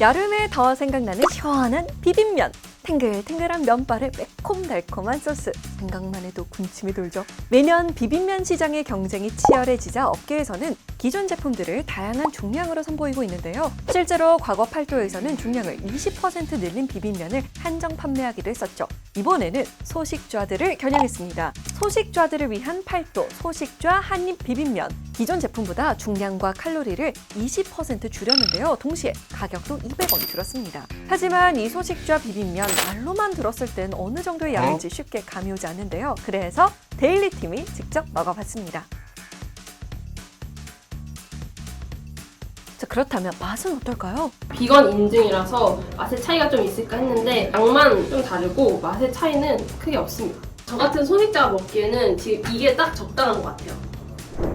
여름에 더 생각나는 시원한 비빔면. 탱글탱글한 면발에 매콤달콤한 소스. 생각만 해도 군침이 돌죠. 매년 비빔면 시장의 경쟁이 치열해지자 업계에서는 기존 제품들을 다양한 중량으로 선보이고 있는데요. 실제로 과거 팔도에서는 중량을 20% 늘린 비빔면을 한정 판매하기도 했었죠. 이번에는 소식좌들을 겨냥했습니다. 소식좌들을 위한 팔도 소식좌 한입 비빔면. 기존 제품보다 중량과 칼로리를 20% 줄였는데요. 동시에 가격도 200원 줄었습니다. 하지만 이 소식좌 비빔면 말로만 들었을 땐 어느 정도의 양인지 쉽게 감이 오지 않는데요. 그래서 데일리 팀이 직접 먹어봤습니다. 자, 그렇다면 맛은 어떨까요? 비건 인증이라서 맛의 차이가 좀 있을까 했는데 양만 좀 다르고 맛의 차이는 크게 없습니다. 저 같은 소식자가 먹기에는 지금 이게 딱 적당한 것 같아요.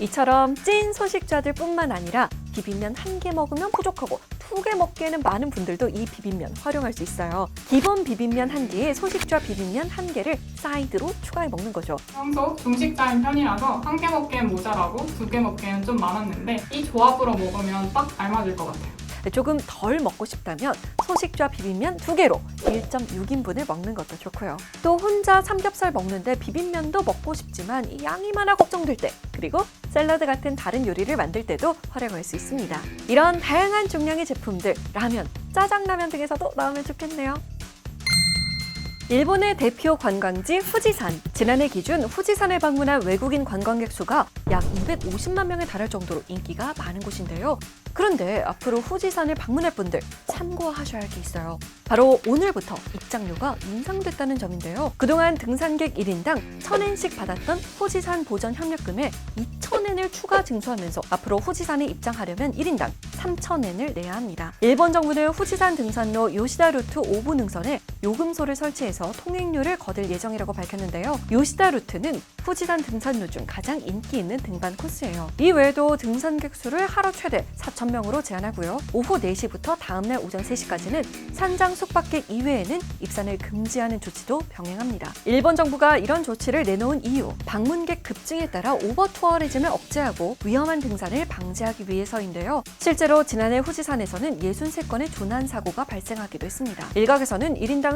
이처럼 찐 소식자들 뿐만 아니라 비빔면 한 개 먹으면 부족하고 두개 먹기에는 많은 분들도 이 비빔면 활용할 수 있어요. 기본 비빔면 한 개에 소식좌 비빔면 한 개를 사이드로 추가해 먹는 거죠. 평소 중식자인 편이라서 한 개 먹기엔 모자라고 두 개 먹기엔 좀 많았는데 이 조합으로 먹으면 딱 알맞을 것 같아요. 조금 덜 먹고 싶다면 소식좌 비빔면 두 개로 1.6인분을 먹는 것도 좋고요. 또 혼자 삼겹살 먹는데 비빔면도 먹고 싶지만 이 양이 많아 걱정될 때 그리고 샐러드 같은 다른 요리를 만들 때도 활용할 수 있습니다. 이런 다양한 중량의 제품들 라면, 짜장라면 등에서도 나오면 좋겠네요. 일본의 대표 관광지 후지산. 지난해 기준 후지산을 방문한 외국인 관광객 수가 약 250만 명에 달할 정도로 인기가 많은 곳인데요. 그런데 앞으로 후지산을 방문할 분들 참고하셔야 할 게 있어요. 바로 오늘부터 입장료가 인상됐다는 점인데요. 그동안 등산객 1인당 1000엔씩 받았던 후지산 보전 협력금에 2000엔을 추가 증수하면서 앞으로 후지산에 입장하려면 1인당 3000엔을 내야 합니다. 일본 정부는 후지산 등산로 요시다 루트 5부 능선에 요금소를 설치해서 통행료를 거둘 예정이라고 밝혔는데요. 요시다 루트는 후지산 등산로 중 가장 인기 있는 등반 코스예요. 이 외에도 등산객 수를 하루 최대 4,000명으로 제한하고요. 오후 4시부터 다음날 오전 3시까지는 산장 숙박객 이외에는 입산을 금지하는 조치도 병행합니다. 일본 정부가 이런 조치를 내놓은 이유, 방문객 급증에 따라 오버 투어리즘을 억제하고 위험한 등산을 방지하기 위해서인데요. 실제로 지난해 후지산에서는 63건의 조난 사고가 발생하기도 했습니다. 일각에서는 1인당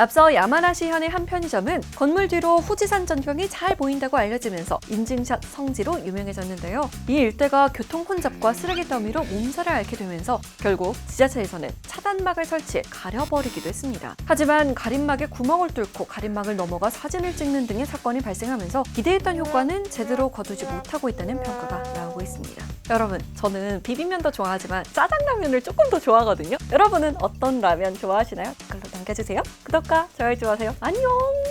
앞서 야마나시 현의 한 편의점은 건물 뒤로 후지산 전경이 잘 보인다고 알려지면서 인증샷 성지로 유명해졌는데요. 이 일대가 교통 혼잡과 쓰레기 더미로 몸살을 앓게 되면서 결국 지자체에서는 차단막을 설치해 가려버리기도 했습니다. 하지만 가림막에 구멍을 뚫고 가림막을 넘어가 사진을 찍는 등의 사건이 발생하면서 기대했던 효과는 제대로 거두지 못하고 있다는 평가가 나오고 있습니다. 여러분, 저는 비빔면도 좋아하지만 짜장라면을 조금 더 좋아하거든요. 여러분은 어떤 라면 좋아하시나요? 댓글로 남겨주세요. 구독과 좋아요 좋아하세요. 안녕!